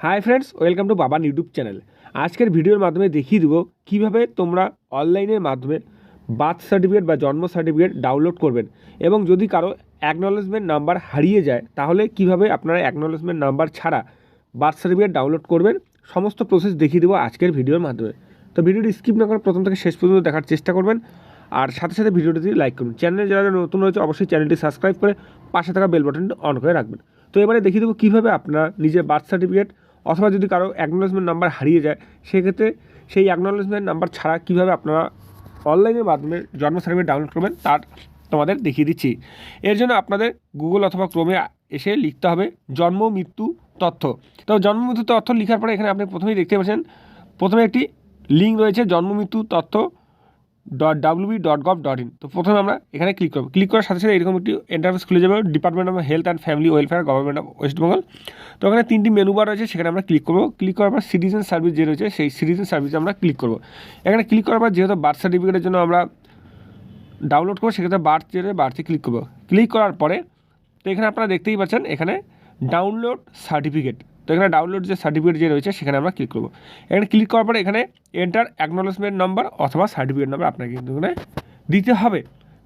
Hi friends welcome to Baban YouTube channel আজকের ভিডিওর মাধ্যমে দেখিয়ে দেবো কীভাবে তোমরা অনলাইনের মাধ্যমে বার্থ সার্টিফিকেট বা জন্ম সার্টিফিকেট ডাউনলোড করবেন এবং যদি কারও অ্যাকনলেজমেন্ট নাম্বার হারিয়ে যায়, তাহলে কীভাবে আপনারা অ্যাকনলেজমেন্ট নাম্বার ছাড়া বার্থ সার্টিফিকেট ডাউনলোড করবেন, সমস্ত প্রসেস দেখিয়ে দেবো আজকের ভিডিওর মাধ্যমে। তো ভিডিওটি স্কিপ না করে প্রথম থেকে শেষ পর্যন্ত দেখার চেষ্টা করবেন, আর সাথে সাথে ভিডিওটি লাইক করুন। চ্যানেলে যারা নতুন রয়েছে, অবশ্যই চ্যানেলটি সাবস্ক্রাইব করে পাশে থাকা বেল বাটনটি অন করে রাখবেন। তো এবারে দেখিয়ে দেবো কীভাবে আপনার নিজের বার্থ সার্টিফিকেট অথবা যদি কারও অ্যাকনোলেজমেন্ট নাম্বার হারিয়ে যায়, সেক্ষেত্রে সেই অ্যাকনোলেজমেন্ট নাম্বার ছাড়া কীভাবে আপনারা অনলাইনের মাধ্যমে জন্ম সার্টিফিকেট ডাউনলোড করবেন তার তোমাদের দেখিয়ে দিচ্ছি। এর জন্য আপনাদের গুগল অথবা ক্রোমে এসে লিখতে হবে জন্ম, মৃত্যু, তথ্য। তো জন্ম, মৃত্যু, তথ্য লেখার পরে এখানে আপনি প্রথমেই দেখতে পাচ্ছেন, প্রথমে একটি লিঙ্ক রয়েছে, জন্ম, মৃত্যু, তথ্য। Dot WB dot gov dot in তো প্রথমে আমরা এখানে ক্লিক করব। ক্লিক করার সাথে সাথে এরকম একটি ইন্টারফেস খুলে যাবে। Department of health and family welfare government of West Bengal তো ওখানে তিনটি মেনু বার রয়েছে, সেখানে আমরা ক্লিক করব। ক্লিক করার পর সিটিজেন সার্ভিস যে রয়েছে, সেই সিটিজেন সার্ভিসে আমরা ক্লিক করব। এখানে ক্লিক করার পর যেহেতু বার্থ সার্টিফিকেটের জন্য আমরা ডাউনলোড করব, সেক্ষেত্রে বার্থ যেটা বার্থে ক্লিক করব। ক্লিক করার পরে, তো এখানে আপনারা দেখতেই পাচ্ছেন, এখানে ডাউনলোড সার্টিফিকেট তো এখানে ডাউনলোড যে সার্টিফিকেট যে রয়েছে, সেখানে আমরা ক্লিক করব। এখানে ক্লিক করার পরে এখানে এন্টার অ্যাকনোলেজমেন্ট নাম্বার অথবা সার্টিফিকেট নাম্বার আপনাকে কিন্তু এখানে দিতে হবে।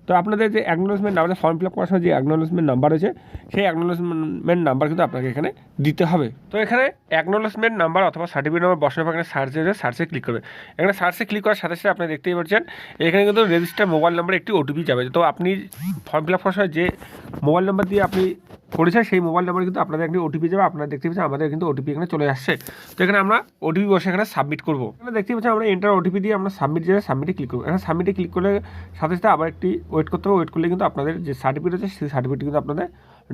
তো আপনাদের যে acknowledgement number form fill up করার সময় যে অ্যাকনোলেজমেন্ট নাম্বার রয়েছে, সেই অ্যাকনোলেজমেন্ট নাম্বার কিন্তু আপনাকে এখানে দিতে হবে। তো এখানে অ্যাকনোলেজমেন্ট নাম্বার অথবা সার্টিফিকেট নাম্বার বসানোর পর এখানে সার্চে সার্চে ক্লিক করবে। এখানে সার্চে ক্লিক করার সাথে সাথে আপনি দেখতেই পাচ্ছেন, এখানে কিন্তু রেজিস্টার মোবাইল নাম্বার একটি ওটিপি যাবে। তো আপনি ফর্ম ফিল আপ করার সময় যে মোবাইল নাম্বার দিয়ে আপনি করেছে সেই মোবাইল নাম্বার কিন্তু আপনাদের একটি ওটিপি যাবে, আপনারা দেখতে পাচ্ছেন, আমাদের কিন্তু ওটিপি এখানে চলে আসছে। তো এখানে আমরা ওটিপি বসে এখানে সাবমিট করব। এখানে দেখতে পাচ্ছেন আমরা এন্টার ওটিপি দিয়ে আমরা সাবমিট যে সাবমিটে ক্লিক করব। এখানে সাবমিটে ক্লিক করলে সাথে সাথে আবার একটি ওয়েট করতে হবে। ওয়েট করলে কিন্তু আপনাদের যে সার্টিফিকেট আছে, সেই সার্টিফিকেট কিন্তু আপনাদের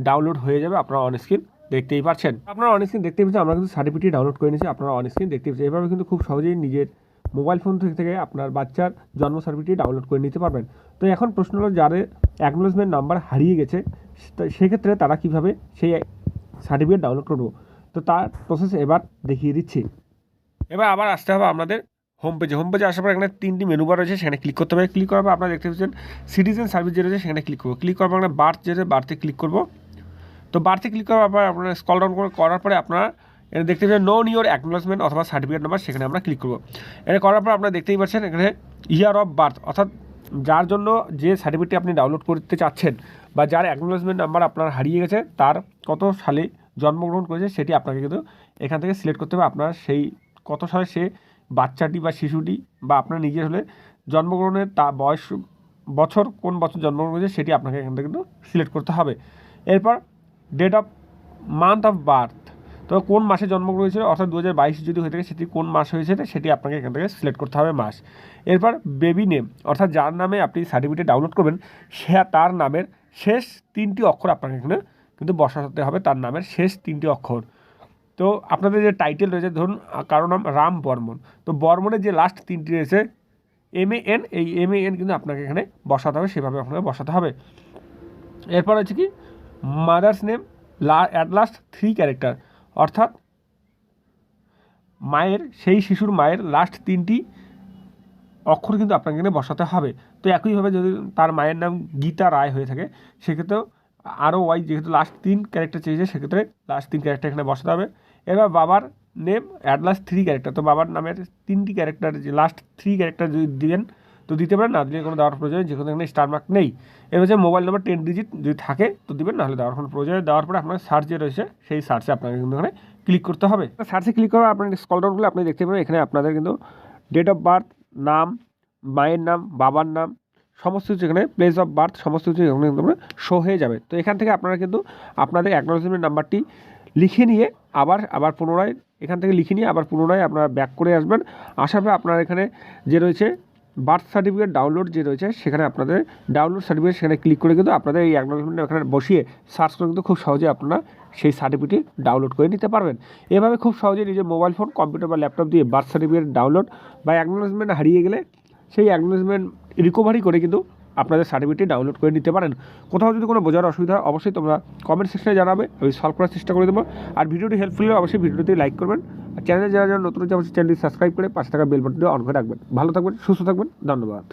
ডাউনলোড হয়ে যাবে, আপনারা অন স্ক্রিন দেখতেই পাচ্ছেন। আপনারা অন স্ক্রিন দেখতেই পাচ্ছেন, আমরা কিন্তু সার্টিফিকেট ডাউনলোড করে নিয়েছি, আপনারা অন স্ক্রিন দেখতে পাচ্ছেন। এভাবে কিন্তু খুব সহজেই নিজের মোবাইল ফোন থেকে আপনার বাচ্চার জন্ম সার্টিফিকেট ডাউনলোড করে নিতে পারবেন। তো এখন প্রশ্ন হলো, যাদের অ্যাকনোলেজমেন্ট নাম্বার হারিয়ে গেছে সেক্ষেত্রে তারা কীভাবে সেই সার্টিফিকেট ডাউনলোড করব তো তার প্রসেস এবার দেখিয়ে দিচ্ছি। এবার আবার আসতে হবে আপনাদের হোম পেজে হোম পেজে আসার পর এখানে তিনটি মেনু বার রয়েছে, সেখানে ক্লিক করতে হবে। ক্লিক করার পর আপনারা দেখতে পাচ্ছেন সিটিজেন সার্ভিস যে রয়েছে, সেখানে ক্লিক করব। ক্লিক করার পর বার্থ যে বার্থে ক্লিক করব। তো বার্থে ক্লিক করার পর আপনারা স্কল ডাউন করে করার পরে আপনারা এখানে দেখতে পাচ্ছেন নো নিওর অ্যাকনোলেজমেন্ট অথবা সার্টিফিকেট নাম্বার সেখানে আমরা ক্লিক করব। এটা করার পর আপনারা দেখতেই পাচ্ছেন এখানে ইয়ার অফ বার্থ অর্থাৎ যার জন্য যে সার্টিফিকেটটি আপনি ডাউনলোড করতে চাচ্ছেন বা যার অ্যাকনোলেজমেন্ট নাম্বার আপনার হারিয়ে গেছে, তার কত সালে জন্মগ্রহণ করেছে সেটি আপনাকে কিন্তু এখান থেকে সিলেক্ট করতে হবে। আপনার সেই কত সালে সে বাচ্চাটি বা শিশুটি বা আপনার নিজের হলে জন্মগ্রহণের তা বয়স, বছর কোন বছর জন্মগ্রহণ করেছে সেটি আপনাকে এখান থেকে কিন্তু সিলেক্ট করতে হবে। এরপর date of month of birth তো কোন মাসে জন্মগ্রহণ হয়েছিল? অর্থাৎ দু হাজার বাইশ যদি হয়ে থাকে, সেটি কোন মাস হয়েছে? সেটি আপনাকে এখান থেকে সিলেক্ট করতে হবে মাস। এরপর বেবি নেম অর্থাৎ যার নামে আপনি সার্টিফিকেট ডাউনলোড করবেন, সে তার নামের শেষ তিনটি অক্ষর আপনাকে এখানে কিন্তু বসাতে হবে, তার নামের শেষ তিনটি অক্ষর। তো আপনাদের যে টাইটেল রয়েছে, ধরুন কারও নাম রাম বর্মন। তো বর্মনের যে লাস্ট তিনটি রয়েছে এম এন এই এম এন কিন্তু আপনাকে এখানে বসাতে হবে, সেভাবে আপনাকে বসাতে হবে। এরপর হচ্ছে কি মাদার্স নেম লা অ্যাট লাস্ট থ্রি ক্যারেক্টার অর্থাৎ মায়ের, সেই শিশুর মায়ের লাস্ট তিনটি অক্ষর কিন্তু আপনাকে এখানে বসাতে হবে। তো একইভাবে যদি তার মায়ের নাম গীতা রায় হয়ে থাকে, সেক্ষেত্রেও আরও ওয়াই যেহেতু লাস্ট তিন ক্যারেক্টার চেয়েছে সেক্ষেত্রে লাস্ট তিন ক্যারেক্টার এখানে বসাতে হবে। এবার বাবার name at last three character তো বাবার নামের তিনটি ক্যারেক্টার যে লাস্ট থ্রি ক্যারেক্টার যদি দিবেন তো দিতে পারেন, না দিলে কোনো দেওয়ার প্রয়োজন যেহেতু এখানে স্টার মার্ক নেই। এবার হচ্ছে মোবাইল নাম্বার টেন ডিজিট যদি থাকে, তো দিবেন, নাহলে দেওয়ার কোনো প্রয়োজন। দেওয়ার পরে আপনার সার্চ যে রয়েছে, সেই সার্চে আপনাকে কিন্তু এখানে ক্লিক করতে হবে। সার্চে ক্লিক করে আপনার স্কল ডাউন করলে আপনি দেখতে পাবেন, এখানে আপনাদের কিন্তু ডেট অফ বার্থ নাম, মায়ের নাম, বাবার নাম, সমস্ত কিছু এখানে প্লেস অফ বার্থ সমস্ত কিছু এখানে কিন্তু শো হয়ে যাবে। তো এখান থেকে আপনারা কিন্তু আপনাদের অ্যাকনোলজমেন্ট নাম্বারটি লিখে নিয়ে আবার আবার পুনরায়, এখান থেকে লিখে নিয়ে আবার পুনরায় আপনারা ব্যাক করে আসবেন। আসার পর আপনার এখানে যে রয়েছে বার্থ সার্টিফিকেট ডাউনলোড যে রয়েছে সেখানে আপনাদের ডাউনলোড সার্টিফিকেট সেখানে ক্লিক করে কিন্তু আপনাদের এই অ্যাকনোলজমেন্ট এখানে বসিয়ে সার্চ করে কিন্তু খুব সহজে আপনারা সেই সার্টিফিকেট ডাউনলোড করে নিতে পারবেন। এভাবে খুব সহজে নিজের মোবাইল ফোন কম্পিউটার বা ল্যাপটপ দিয়ে বার্থ সার্টিফিকেট ডাউনলোড বা অ্যাকনোলেজমেন্ট হারিয়ে গেলে সেই অ্যাকনোলেজমেন্ট রিকভারি করে কিন্তু আপনাদের সার্টিফিকেটটি ডাউনলোড করে নিতে পারেন। কোথাও যদি কোনো বোঝার অসুবিধা হয়, অবশ্যই তোমরা কমেন্ট সেকশনে জানাবে, আমি সলভ করার চেষ্টা করে দেবো। আর ভিডিওটি হেল্পফুল হলে অবশ্যই ভিডিওটি লাইক করবেন। আর চ্যানেলে যারা যারা নতুন হচ্ছে অবশ্যই চ্যানেলটি সাবস্ক্রাইব করে পাশে থাকা বেল বাটনটি অন করে রাখবেন। ভালো থাকবেন, সুস্থ থাকবেন, ধন্যবাদ।